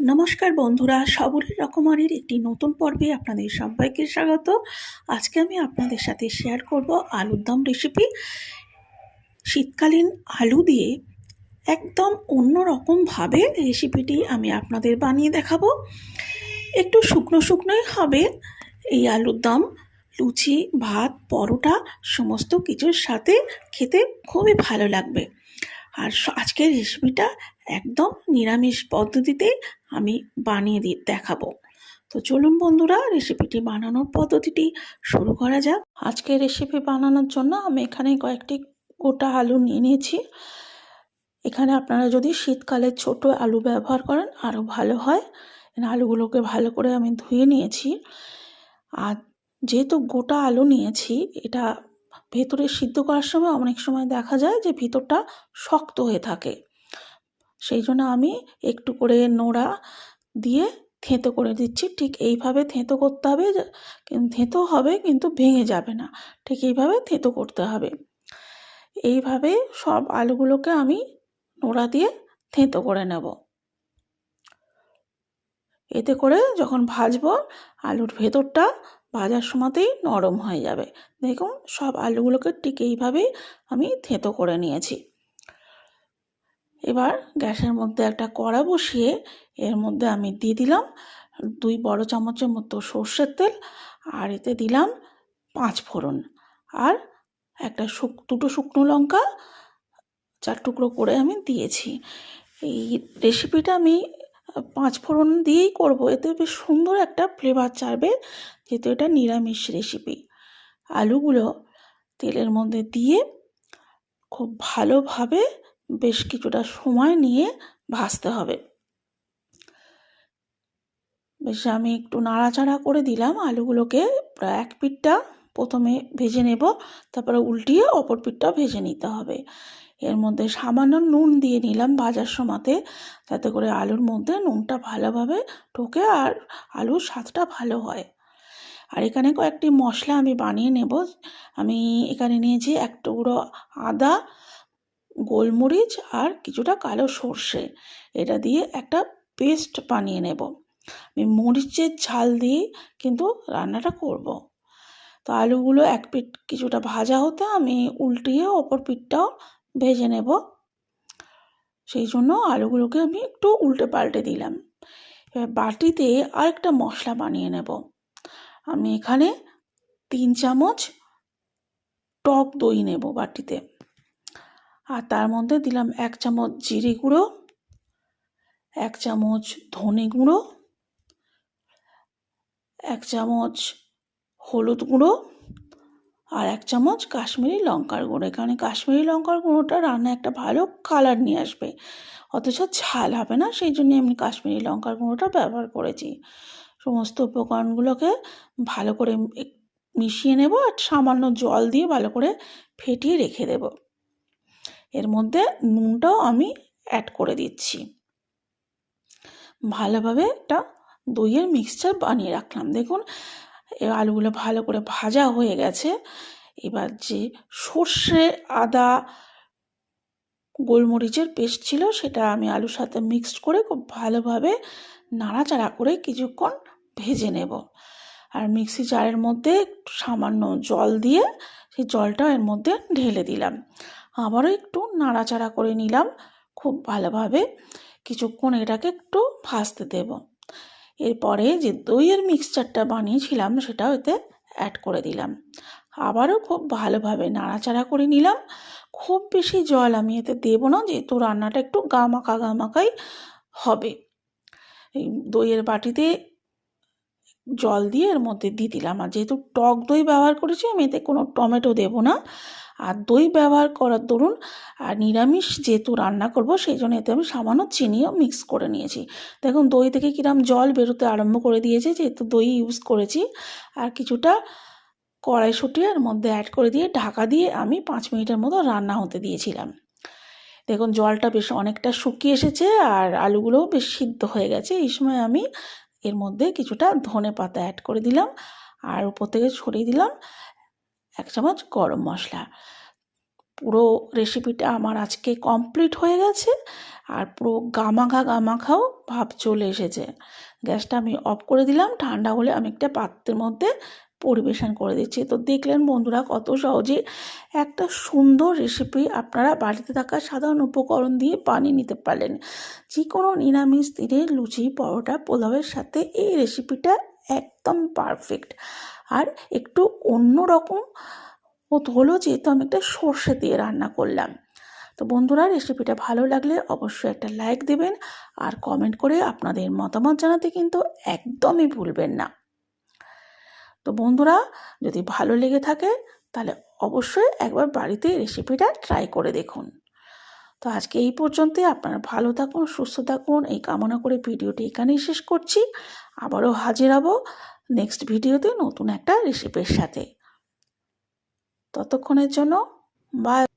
নমস্কার বন্ধুরা সবরের রকমারির একটি নতুন পর্বে আপনাদের সবাইকে স্বাগত। আজকে আমি আপনাদের সাথে শেয়ার করব আলুর দম রেসিপি শীতকালীন আলু দিয়ে একদম অন্য রকমভাবে রেসিপিটি আমি আপনাদের বানিয়ে দেখাবো। একটু শুকনো শুকনোই হবে এই আলুর দম। লুচি, ভাত, পরোটা সমস্ত কিছুর সাথে খেতে খুবই ভালো লাগবে। আর আজকের রেসিপিটা একদম নিরামিষ পদ্ধতিতে আমি বানিয়ে দিয়ে দেখাবো। তো চলুন বন্ধুরা রেসিপিটি বানানোর পদ্ধতিটি শুরু করা যাক। আজকে রেসিপি বানানোর জন্য আমি এখানে কয়েকটি গোটা আলু নিয়ে নিয়েছি। এখানে আপনারা যদি শীতকালে ছোট আলু ব্যবহার করেন, আরও ভালো হয়। আলুগুলোকে ভালো করে আমি ধুয়ে নিয়েছি। আর যেহেতু গোটা আলু নিয়েছি, এটা ভেতরে সিদ্ধ করার সময় অনেক সময় দেখা যায় যে ভিতরটা শক্ত হয়ে থাকে। সেই জন্য আমি একটু করে নোড়া দিয়ে থেঁতো করে দিচ্ছি। ঠিক এইভাবে থেঁতো করতে হবে থেঁতো হবে কিন্তু ভেঙে যাবে না। ঠিক এইভাবে থেঁতো করতে হবে। এইভাবে সব আলুগুলোকে আমি নোড়া দিয়ে থেঁতো করে নেব। এতে করে যখন ভাজবো, আলুর ভেতরটা ভাজার সময়তেই নরম হয়ে যাবে। দেখুন, সব আলুগুলোকে ঠিক এইভাবেই আমি থেঁতো করে নিয়েছি। এবার গ্যাসের মধ্যে একটা কড়া বসিয়ে এর মধ্যে আমি দিয়ে দিলাম দুই বড় চামচের মতো সর্ষের তেল আর এতে দিলাম পাঁচ ফোড়ন। আর একটা শুক, দুটো শুকনো লঙ্কা চার টুকরো করে আমি দিয়েছি। এই রেসিপিটা আমি পাঁচ ফোড়ন দিয়েই করব। এতে বেশ সুন্দর একটা ফ্লেভার ছাড়বে, যেহেতু এটা নিরামিষ রেসিপি আলুগুলো তেলের মধ্যে দিয়ে খুব ভালোভাবে বেশ কিছুটা সময় নিয়ে ভাজতে হবে। বেশ আমি একটু নাড়াচাড়া করে দিলাম আলুগুলোকে। প্রায় এক পিঠটা প্রথমে ভেজে নেব, তারপরে উল্টিয়ে অপর পিঠটা ভেজে নিতে হবে। এর মধ্যে সামান্য নুন দিয়ে নিলাম ভাজার সময়তে, যাতে করে আলুর মধ্যে নুনটা ভালোভাবে ঢোকে আর আলুর স্বাদটা ভালো হয়। আর এখানে কয়েকটি মশলা আমি বানিয়ে নেব। আমি এখানে নিয়েছি এক টুকরো আদা, গোলমরিচ আর কিছুটা কালো সর্ষে। এটা দিয়ে একটা পেস্ট বানিয়ে নেব। আমি মরিচের ঝাল দিয়ে কিন্তু রান্নাটা করব। তো আলুগুলো এক পিঠ কিছুটা ভাজা হতে আমি উল্টিয়ে অপর পিঠটাও ভেজে নেব। সেই জন্য আলুগুলোকে আমি একটু উল্টে পাল্টে দিলাম। এবার বাটিতে আরেকটা মশলা বানিয়ে নেব। আমি এখানে তিন চামচ টক দই নেব বাটিতে। আর তার মধ্যে দিলাম এক চামচ জিরে গুঁড়ো, এক চামচ ধনে গুঁড়ো, এক চামচ হলুদ গুঁড়ো আর এক চামচ কাশ্মীরি লঙ্কার গুঁড়ো। এখানে কাশ্মীরি লঙ্কার গুঁড়োটা রান্না একটা ভালো কালার নিয়ে আসবে। অথচ ঝাল হবে না, সেই জন্য আমি কাশ্মীরি লঙ্কার গুঁড়োটা ব্যবহার করেছি। সমস্ত উপকরণগুলোকে ভালো করে মিশিয়ে নেব আর সামান্য জল দিয়ে ভালো করে ফেটিয়ে রেখে দেব। এর মধ্যে নুনটাও আমি অ্যাড করে দিচ্ছি। ভালোভাবে একটা দইয়ের মিক্সচার বানিয়ে রাখলাম। দেখুন এ আলুগুলো ভালো করে ভাজা হয়ে গেছে। এবার যে সর্ষে, আদা, গোলমরিচের পেস্ট ছিল সেটা আমি আলুর সাথে মিক্সড করে খুব ভালোভাবে নাড়াচাড়া করে কিছুক্ষণ ভেজে নেব। আর মিক্সি জারের মধ্যে সামান্য জল দিয়ে সেই জলটা এর মধ্যে ঢেলে দিলাম। আবারও একটু নাড়াচাড়া করে নিলাম খুব ভালোভাবে। কিছুক্ষণ এটাকে একটু ভাজতে দেব। এরপরে যে দইয়ের মিক্সচারটা বানিয়েছিলাম, সেটা ওতে অ্যাড করে দিলাম। আবারও খুব ভালোভাবে নাড়াচাড়া করে নিলাম। খুব বেশি জল আমি এতে দেবো না, যেহেতু রান্নাটা একটু গামাকা গামাকাই হবে। এই দইয়ের বাটিতে জল দিয়ে এর মধ্যে দিয়ে দিলাম। আর যেহেতু টক দই ব্যবহার করেছি, আমি এতে কোনো টমেটো দেবো না। আর দই ব্যবহার করার দরুন, আর নিরামিষ যেহেতু রান্না করব, সেই জন্য এতে আমি সামান্য চিনিও মিক্স করে নিয়েছি। দেখুন, দই থেকে কিরম জল বেরোতে আরম্ভ করে দিয়েছে, যেহেতু দই ইউজ করেছি। আর কিছুটা কড়াইশুঁটি এর মধ্যে অ্যাড করে দিয়ে ঢাকা দিয়ে আমি পাঁচ মিনিটের মতো রান্না হতে দিয়েছিলাম। দেখুন, জলটা বেশ অনেকটা শুকিয়ে এসেছে, আর আলুগুলোও বেশ সিদ্ধ হয়ে গেছে। এই সময় আমি এর মধ্যে কিছুটা ধনে পাতা অ্যাড করে দিলাম, আর উপর থেকে ছড়িয়ে দিলাম। এক চামচ গরম মশলা। পুরো রেসিপিটা আমার আজকে কমপ্লিট হয়ে গেছে আর পুরো গামাখা গামাখাও ভাব চলে এসেছে। গ্যাসটা আমি অফ করে দিলাম, ঠান্ডা হলে আমি একটা পাত্রের মধ্যে পরিবেশন করে দিচ্ছি। তো দেখলেন বন্ধুরা কত সহজে একটা সুন্দর রেসিপি আপনারা বাড়িতে থাকা সাধারণ উপকরণ দিয়ে বানিয়ে নিতে পারলেন। যে কোনো নিরামিষ দিনে লুচি, পরোটা, পোলাওয়ের সাথে এই রেসিপিটা একদম পারফেক্ট আর একটু অন্য রকম হলো যেহেতু আমি একটা সর্ষে দিয়ে রান্না করলাম। তো বন্ধুরা, রেসিপিটা ভালো লাগলে অবশ্যই একটা লাইক দেবেন আর কমেন্ট করে আপনাদের মতামত জানাতে কিন্তু একদমই ভুলবেন না। তো বন্ধুরা, যদি ভালো লেগে থাকে তাহলে অবশ্যই একবার বাড়িতে রেসিপিটা ট্রাই করে দেখুন। তো আজকে এই পর্যন্তই, আপনারা ভালো থাকুন, সুস্থ থাকুন, এই কামনা করে ভিডিওটি এখানেই শেষ করছি। আবারও হাজির হব নেক্সট ভিডিওতে নতুন একটা রেসিপির সাথে। ততক্ষণের জন্য বাই